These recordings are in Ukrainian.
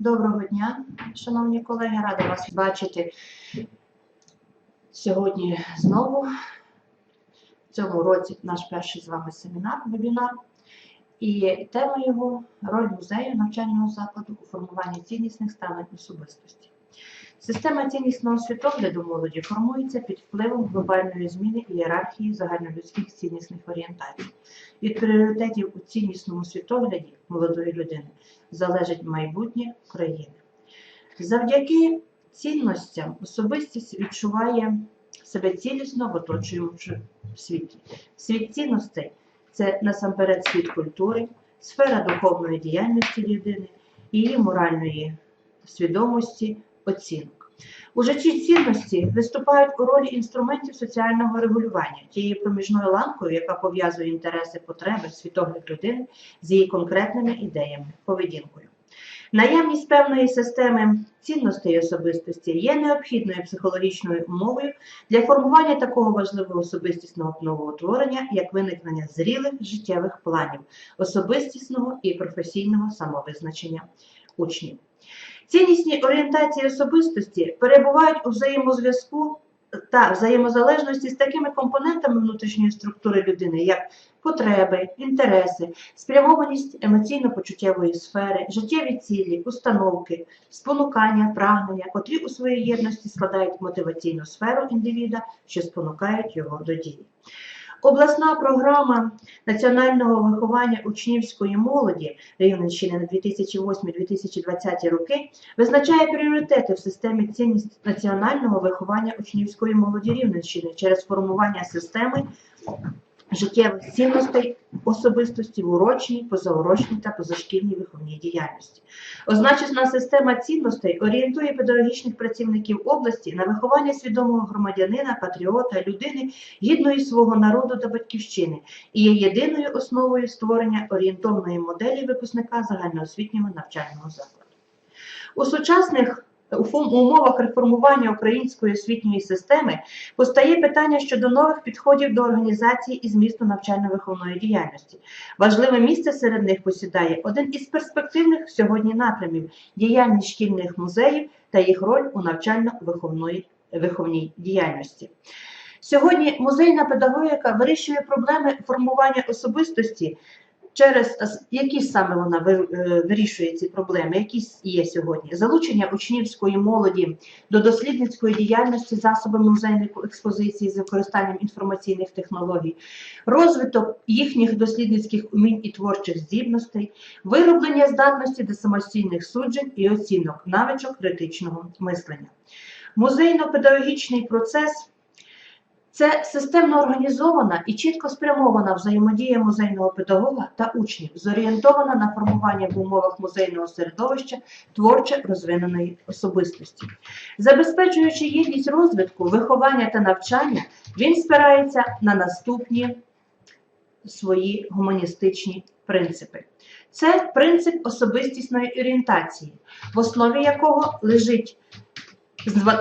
Доброго дня, шановні колеги, рада вас бачити сьогодні знову. В цьому році наш перший з вами семінар, вебінар. І тема його роль музею навчального закладу у формуванні ціннісних ставлень особистості. Система ціннісного світогляду молоді формується під впливом глобальної зміни ієрархії загальнолюдських ціннісних орієнтацій. Від пріоритетів у ціннісному світогляді молодої людини залежить майбутнє країни. Завдяки цінностям особистість відчуває себе цілісно в оточуючому світі. Світ цінностей це насамперед світ культури, сфера духовної діяльності людини її моральної свідомості, оцінок. У житті цінності виступають у ролі інструментів соціального регулювання, тією проміжною ланкою, яка пов'язує інтереси, потреби, світогляд людини з її конкретними ідеями, поведінкою. Наявність певної системи цінностей особистості є необхідною психологічною умовою для формування такого важливого особистісного новоутворення, як виникнення зрілих життєвих планів, особистісного і професійного самовизначення учнів. Ціннісні орієнтації особистості перебувають у взаємозв'язку та взаємозалежності з такими компонентами внутрішньої структури людини, як потреби, інтереси, спрямованість емоційно-почуттєвої сфери, життєві цілі, установки, спонукання, прагнення, котрі у своїй єдності складають мотиваційну сферу індивіда, що спонукають його до дії. Обласна програма національного виховання учнівської молоді Рівненщини на 2008-2020 роки визначає пріоритети в системі цінність національного виховання учнівської молоді Рівненщини через формування системи життєвих цінностей особистості в урочній, позаурочній та позашкільній виховній діяльності. Означена система цінностей орієнтує педагогічних працівників області на виховання свідомого громадянина, патріота, людини, гідної свого народу та батьківщини і є єдиною основою створення орієнтовної моделі випускника загальноосвітнього навчального закладу. У сучасних у умовах реформування української освітньої системи постає питання щодо нових підходів до організації і змісту навчально-виховної діяльності. Важливе місце серед них посідає один із перспективних сьогодні напрямів діяльність шкільних музеїв та їх роль у навчально-виховної виховній діяльності. Сьогодні музейна педагогіка вирішує проблеми формування особистості через які саме вона вирішує ці проблеми, які є сьогодні залучення учнівської молоді до дослідницької діяльності засобами музейної експозиції з використанням інформаційних технологій, розвиток їхніх дослідницьких умінь і творчих здібностей, вироблення здатності до самостійних суджень і оцінок навичок критичного мислення. Музейно-педагогічний процес. Це системно організована і чітко спрямована взаємодія музейного педагога та учнів, зорієнтована на формування в умовах музейного середовища творче розвиненої особистості. Забезпечуючи єдність розвитку, виховання та навчання, він спирається на наступні свої гуманістичні принципи. Це принцип особистісної орієнтації, в основі якого лежить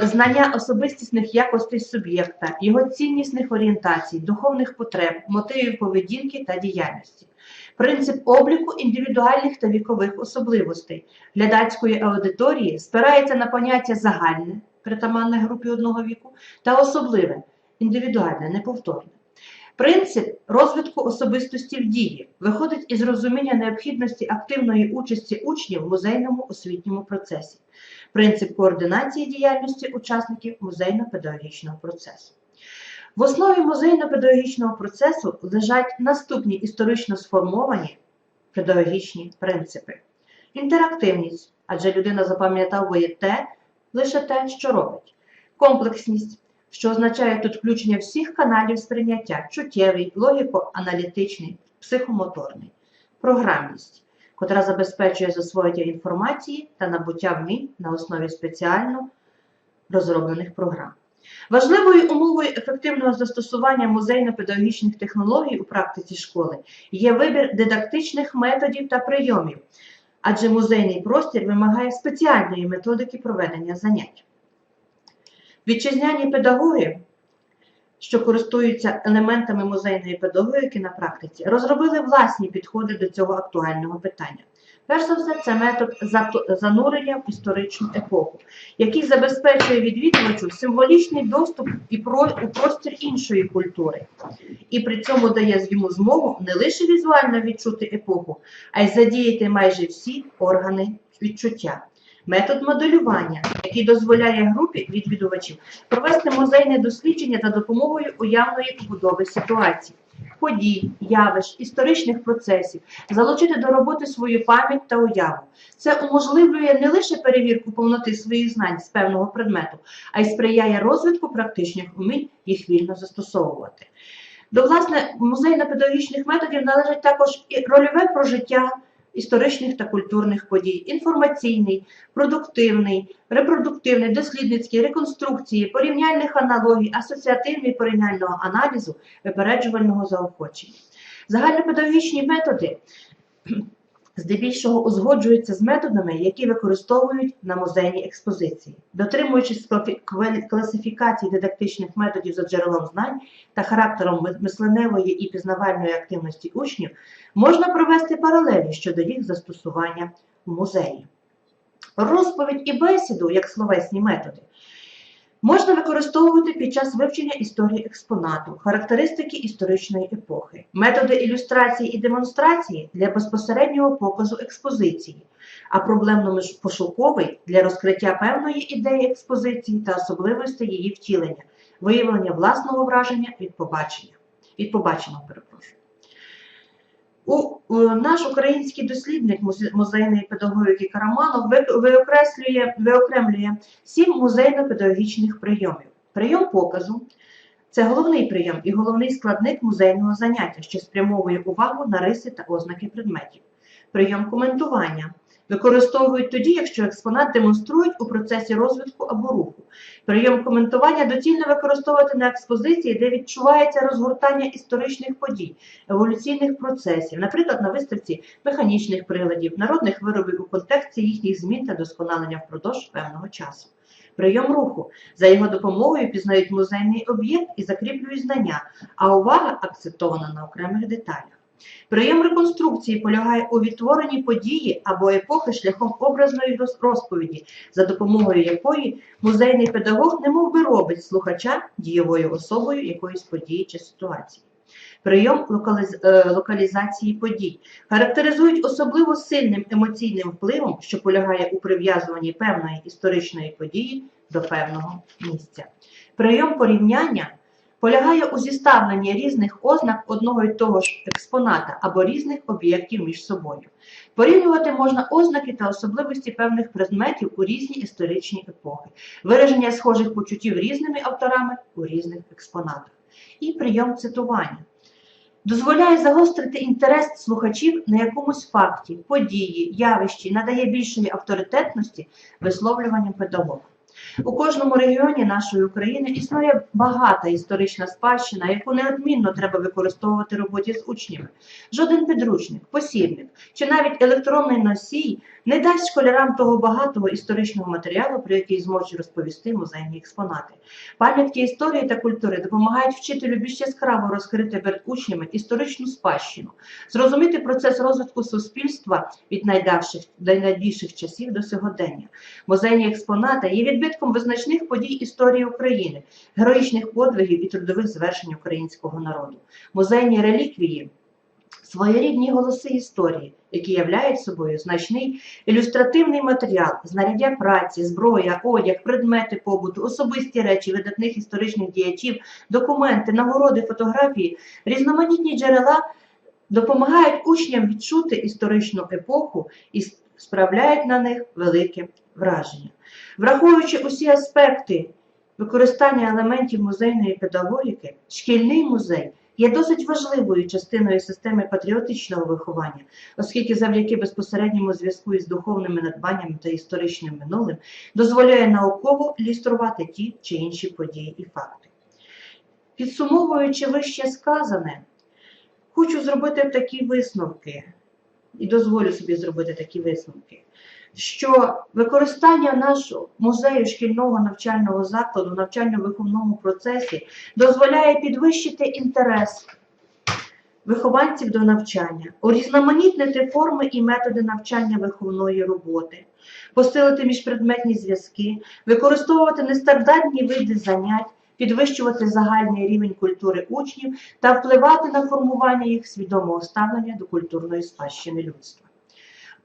знання особистісних якостей суб'єкта, його ціннісних орієнтацій, духовних потреб, мотивів поведінки та діяльності, принцип обліку індивідуальних та вікових особливостей. Глядацької аудиторії спирається на поняття загальне, притаманне групі одного віку, та особливе, індивідуальне, неповторне. Принцип розвитку особистості в дії виходить із розуміння необхідності активної участі учнів в музейному освітньому процесі принцип координації діяльності учасників музейно-педагогічного процесу. В основі музейно-педагогічного процесу лежать наступні історично сформовані педагогічні принципи. Інтерактивність, адже людина запам'ятовує те, лише те, що робить. Комплексність, що означає тут включення всіх каналів сприйняття чуттєвий, логіко-аналітичний, психомоторний, програмність котра забезпечує засвоєння інформації та набуття вмінь на основі спеціально розроблених програм. Важливою умовою ефективного застосування музейно-педагогічних технологій у практиці школи є вибір дидактичних методів та прийомів, адже музейний простір вимагає спеціальної методики проведення занять. Вітчизняні педагоги що користуються елементами музейної педагогіки на практиці, розробили власні підходи до цього актуального питання. Перш за все, це метод занурення в історичну епоху, який забезпечує відвідувачу символічний доступ і у простір іншої культури, і при цьому дає йому змогу не лише візуально відчути епоху, а й задіяти майже всі органи відчуття. Метод моделювання, який дозволяє групі відвідувачів провести музейне дослідження за допомогою уявної побудови ситуацій, подій, явищ, історичних процесів, залучити до роботи свою пам'ять та уяву. Це уможливлює не лише перевірку повноти своїх знань з певного предмету, а й сприяє розвитку практичних умінь їх вільно застосовувати. До власне музейно-педагогічних методів належить також і рольове прожиття історичних та культурних подій, інформаційний, продуктивний, репродуктивний, дослідницький, реконструкції, порівняльних аналогій, асоціативний порівняльного аналізу, випереджувального заохочення. Загальнопедагогічні методи здебільшого узгоджуються з методами, які використовують на музейній експозиції. Дотримуючись класифікації дидактичних методів за джерелом знань та характером мисленевої і пізнавальної активності учнів, можна провести паралелі щодо їх застосування в музеї. Розповідь і бесіду, як словесні методи, можна використовувати під час вивчення історії експонату, характеристики історичної епохи, методи ілюстрації і демонстрації для безпосереднього показу експозиції, а проблемно-пошуковий для розкриття певної ідеї експозиції та особливостей її втілення, виявлення власного враження від побачення. Від побаченого. У, у, наш український дослідник музейної педагогіки Караманов виокреслює, виокремлює сім музейно-педагогічних прийомів. Прийом показу це головний прийом і головний складник музейного заняття, що спрямовує увагу на риси та ознаки предметів. Прийом коментування використовують тоді, якщо експонат демонструють у процесі розвитку або руху. Прийом коментування доцільно використовувати на експозиції, де відчувається розгортання історичних подій, еволюційних процесів, наприклад, на виставці механічних приладів, народних виробів у контексті їхніх змін та досконалення впродовж певного часу. Прийом руху. За його допомогою пізнають музейний об'єкт і закріплюють знання, а увага акцентована на окремих деталях. Прийом реконструкції полягає у відтворенні події або епохи шляхом образної розповіді, за допомогою якої музейний педагог немов би робить слухача дієвою особою якоїсь події чи ситуації. Прийом локаліз- е, локалізації подій характеризують особливо сильним емоційним впливом, що полягає у прив'язуванні певної історичної події до певного місця. Прийом порівняння полягає у зіставленні різних ознак одного й того ж експоната або різних об'єктів між собою. Порівнювати можна ознаки та особливості певних предметів у різні історичні епохи, вираження схожих почуттів різними авторами у різних експонатах. І прийом цитування дозволяє загострити інтерес слухачів на якомусь факті, події, явищі, надає більшої авторитетності висловлюванням педагога. У кожному регіоні нашої України існує багата історична спадщина, яку неодмінно треба використовувати в роботі з учнями. Жоден підручник, посібник чи навіть електронний носій не дасть школярам того багатого історичного матеріалу, про який зможуть розповісти музейні експонати. Пам'ятки історії та культури допомагають вчителю більш яскраво розкрити перед учнями історичну спадщину, зрозуміти процес розвитку суспільства від найдавших найбільших часів до сьогодення. Музейні експонати є відбитком визначних подій історії України, героїчних подвигів і трудових звершень українського народу. Музейні реліквії своєрідні голоси історії, які являють собою значний ілюстративний матеріал, знаряддя праці, зброя, одяг, предмети побуту, особисті речі видатних історичних діячів, документи, нагороди, фотографії, різноманітні джерела допомагають учням відчути історичну епоху і справляють на них велике враження. Враховуючи усі аспекти використання елементів музейної педагогіки, шкільний музей є досить важливою частиною системи патріотичного виховання, оскільки завдяки безпосередньому зв'язку із духовними надбаннями та історичним минулим дозволяє науково ілюструвати ті чи інші події і факти. Підсумовуючи вище сказане, хочу зробити такі висновки, і дозволю собі зробити такі висновки, що використання нашого музею шкільного навчального закладу навчально-виховному процесі дозволяє підвищити інтерес вихованців до навчання, урізноманітнити форми і методи навчання виховної роботи, посилити міжпредметні зв'язки, використовувати нестандартні види занять, підвищувати загальний рівень культури учнів та впливати на формування їх свідомого ставлення до культурної спадщини людства.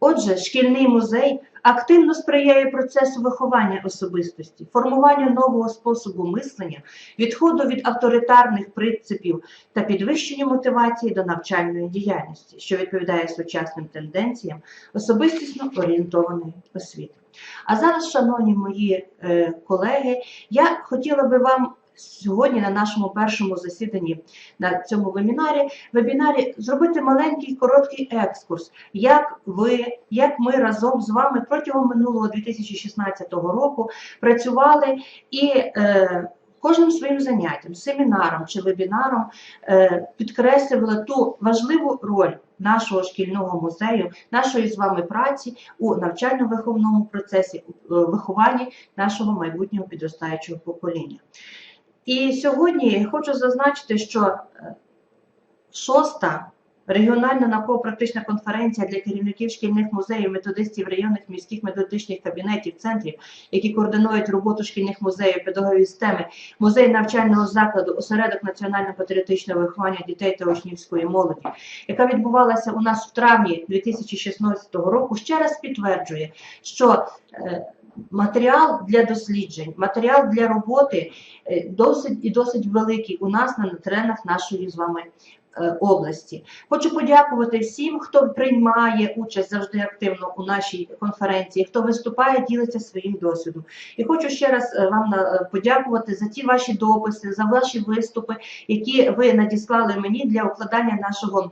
Отже, шкільний музей активно сприяє процесу виховання особистості, формуванню нового способу мислення, відходу від авторитарних принципів та підвищенню мотивації до навчальної діяльності, що відповідає сучасним тенденціям особистісно орієнтованої освіти. А зараз, шановні мої е, колеги, я хотіла би вам сьогодні на нашому першому засіданні на цьому вебінарі, вебінарі зробити маленький короткий екскурс, як ви, як ми разом з вами протягом минулого 2016 року працювали і е, кожним своїм заняттям, семінаром чи вебінаром е, підкреслювали ту важливу роль нашого шкільного музею, нашої з вами праці у навчально-виховному процесі, у е, вихованні нашого майбутнього підростаючого покоління. І сьогодні хочу зазначити, що е, шоста регіональна науково-практична конференція для керівників шкільних музеїв, методистів районних міських методичних кабінетів, центрів, які координують роботу шкільних музеїв, педагогів з теми, музей навчального закладу, осередок національно-патріотичного виховання дітей та учнівської молоді, яка відбувалася у нас в травні 2016 року, ще раз підтверджує, що е, Матеріал для досліджень, матеріал для роботи е, досить і досить великий у нас на теренах нашої з вами е, області. Хочу подякувати всім, хто приймає участь завжди активно у нашій конференції, хто виступає, ділиться своїм досвідом. І хочу ще раз е, вам подякувати за ті ваші дописи, за ваші виступи, які ви надіслали мені для укладання нашого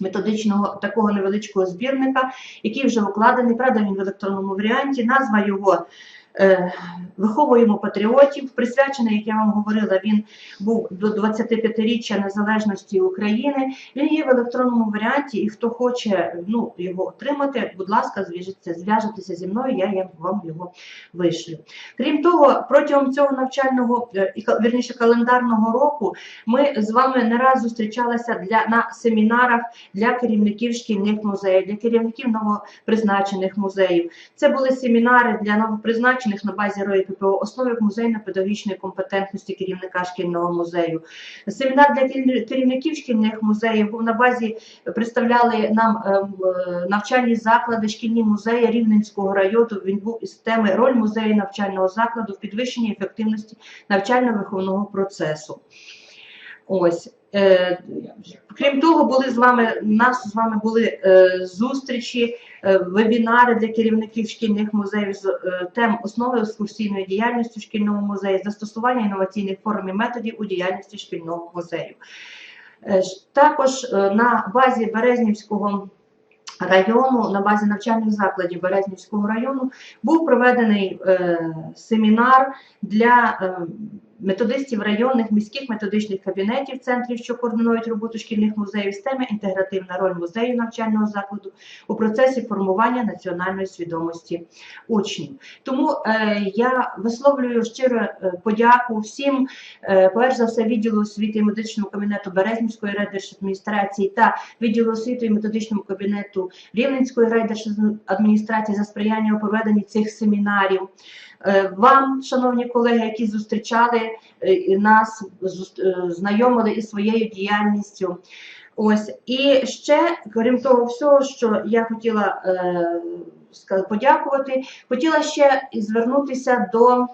методичного такого невеличкого збірника, який вже укладений, правда, він в електронному варіанті. Назва його виховуємо патріотів, присвячений, як я вам говорила, він був до 25-річчя незалежності України. Він є в електронному варіанті, і хто хоче ну, його отримати, будь ласка, зв'яжіться, зв'яжетеся зі мною, я вам його вишлю. Крім того, протягом цього навчального е, вірніше календарного року ми з вами не раз зустрічалися для на семінарах для керівників шкільних музеїв, для керівників новопризначених музеїв. Це були семінари для новопризначених призначених на базі РОІ ППО основи музейно-педагогічної компетентності керівника шкільного музею. Семінар для керівників шкільних музеїв був на базі, представляли нам ем, е, навчальні заклади, шкільні музеї Рівненського району. Він був із теми роль музею навчального закладу в підвищенні ефективності навчально-виховного процесу. Ось. Е, крім того, були з вами нас з вами були е, зустрічі, е, вебінари для керівників шкільних музеїв з тем основи екскурсійної діяльності в шкільному музеї, застосування інноваційних форм і методів у діяльності шкільного музею. Також на базі Березнівського району, на базі навчальних закладів Березнівського району був проведений семінар для методистів районних міських методичних кабінетів, центрів, що координують роботу шкільних музеїв, системи інтегративна роль музею навчального закладу у процесі формування національної свідомості учнів. Тому е, я висловлюю щиро е, подяку всім, е, перш за все, відділу освіти і медичному кабінету Березнівської райдержадміністрації та відділу освіти і методичному кабінету Рівненської райдержадміністрації за сприяння у проведенні цих семінарів. Е, вам, шановні колеги, які зустрічали е, нас, е, знайомили із своєю діяльністю. Ось і ще, крім того, всього, що я хотіла е, подякувати, хотіла ще звернутися до.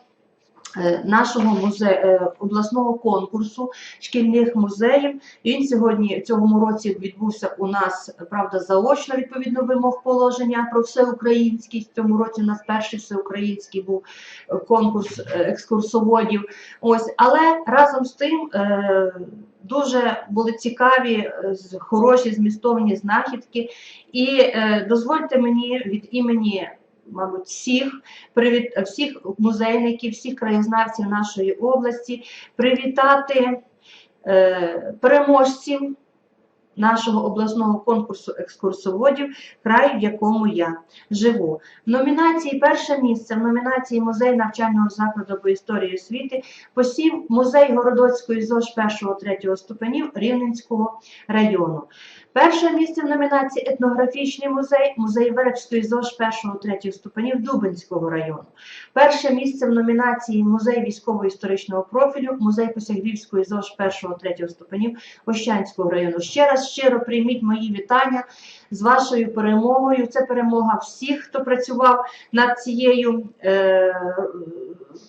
Е, нашого музею е, обласного конкурсу шкільних музеїв. Він сьогодні цьому році відбувся у нас правда заочно відповідно вимог положення про всеукраїнський. В цьому році у нас перший всеукраїнський був конкурс е, екскурсоводів. Ось, але разом з тим. Дуже були цікаві, хороші змістовні знахідки, і дозвольте мені від імені мабуть, всіх привіт, всіх музейників, всіх краєзнавців нашої області, привітати е, переможців нашого обласного конкурсу екскурсоводів край, в якому я живу. В номінації перше місце в номінації музей навчального закладу по історії освіти посів музей Городоцької ЗОЖ 1-3 ступенів Рівненського району. Перше місце в номінації етнографічний музей, музей Верецької ЗОЖ 1-3 ступенів Дубинського району. Перше місце в номінації музей військово-історичного профілю, музей Посягвівської ЗОЖ 1-3 ступенів Ощанського району. Ще раз щиро прийміть мої вітання з вашою перемогою. Це перемога всіх, хто працював над цією е,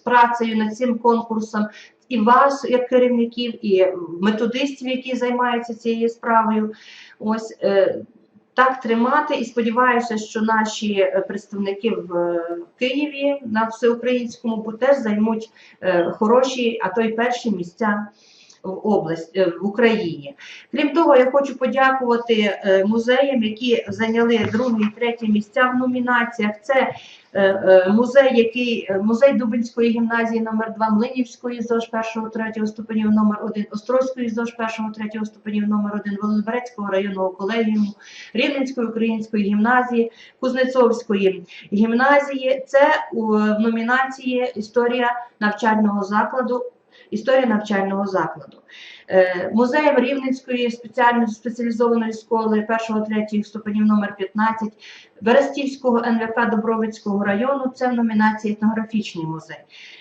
працею, над цим конкурсом. І вас, як керівників, і методистів, які займаються цією справою. Ось е, так тримати. І сподіваюся, що наші е, представники в е, Києві на всеукраїнському теж займуть хороші, а то й перші місця в область е, в Україні. Крім того, я хочу подякувати е, музеям, які зайняли друге і третє місця в номінаціях. Це е, музей, який музей Дубинської гімназії номер 2 Млинівської ЗОЖ 1-3 ступенів номер 1 Острозької ЗОЖ 1-3 ступенів номер 1 Володимирецького районного колегіуму, Рівненської української гімназії, Кузнецовської гімназії. Це у номінації Історія навчального закладу. Історія навчального закладу. Е, Музеєм Рівненської спеціалізованої школи 1-3 ступенів номер 15 Берестівського НВК Добровицького району це в номінації етнографічний музей.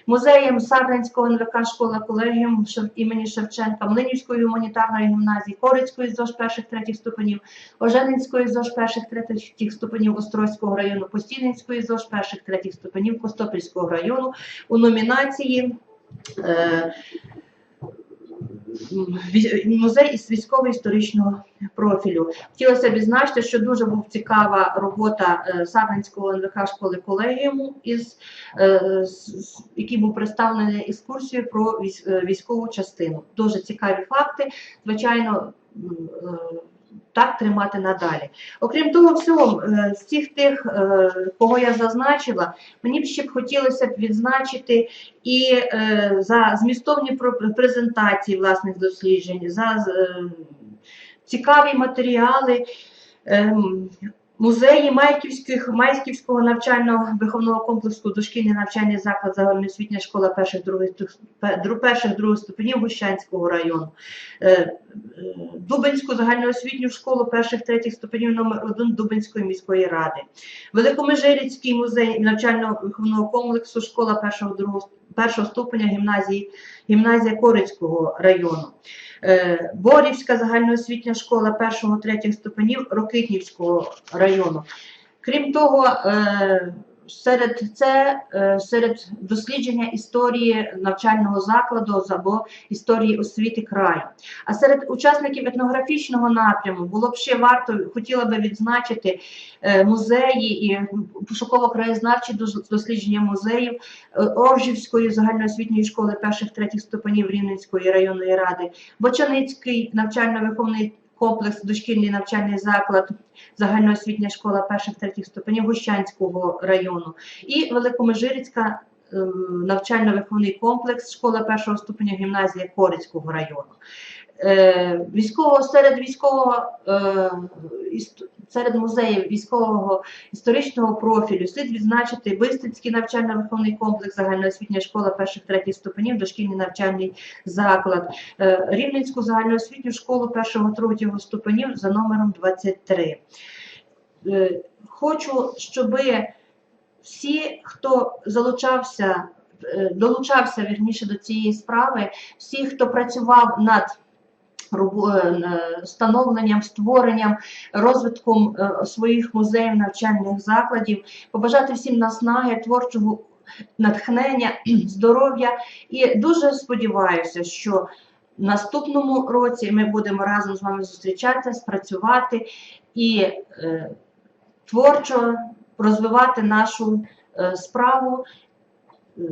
Музеєм Сарненського НВК школа колегіум імені Шевченка, Млинівської гуманітарної гімназії, Корицької ЗОЖ перших третіх ступенів, Оженинської ЗОЖ перших третіх ступенів Острозького району, Постійницької ЗОЖ перших третіх ступенів Костопільського району у номінації музей із військово-історичного профілю. Хотілося б відзначити, що дуже був цікава робота е, Сарненського НВК школи колегіуму, із, е, який був представлений екскурсією про військ- е, військову частину. Дуже цікаві факти. Звичайно, е, так тримати надалі. Окрім того всього, е, з цих тих, е, кого я зазначила, мені б ще б хотілося б відзначити і е, за змістовні презентації власних досліджень, за цікаві матеріали. Музеї Майківських, Майківського навчального виховного комплексу дошкільний навчальний заклад загальноосвітня школа перших других, перших других ступенів Гущанського району, Е, е, Дубинську загальноосвітню школу перших третіх ступенів номер 1 Дубинської міської ради, Великомежирицький музей навчального виховного комплексу школа першого другого першого ступеня гімназії, гімназія Корицького району. Е, Борівська загальноосвітня школа першого третіх ступенів Рокитнівського району. Крім того, е, серед це е, серед дослідження історії навчального закладу або історії освіти краю. А серед учасників етнографічного напряму було б ще варто, хотіла би відзначити е, музеї і пошуково-краєзнавчі дослідження музеїв е, Оржівської загальноосвітньої школи перших третіх ступенів Рівненської районної ради, Бочаницький навчально-виховний комплекс, дошкільний навчальний заклад, загальноосвітня школа перших третіх ступенів Гущанського району і Великомежирицька е, навчально-виховний комплекс, школа першого ступеня гімназія Корицького району. Військово Військового серед військового е, серед музеїв військового історичного профілю слід відзначити Бистицький навчально-виховний комплекс, загальноосвітня школа перших третіх ступенів, дошкільний навчальний заклад, е, Рівненську загальноосвітню школу першого третього ступенів за номером 23. Е, Хочу, щоб всі, хто залучався, е, долучався вірніше до цієї справи, всі, хто працював над встановленням, створенням, розвитком е, своїх музеїв, навчальних закладів, побажати всім наснаги, творчого натхнення, здоров'я. І дуже сподіваюся, що наступному році ми будемо разом з вами зустрічатися, працювати і е, творчо розвивати нашу е, справу е,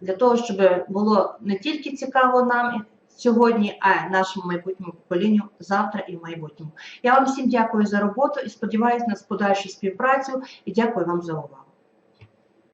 для того, щоб було не тільки цікаво нам сьогодні, а нашому майбутньому поколінню завтра і в майбутньому. Я вам всім дякую за роботу і сподіваюся на подальшу співпрацю і дякую вам за увагу.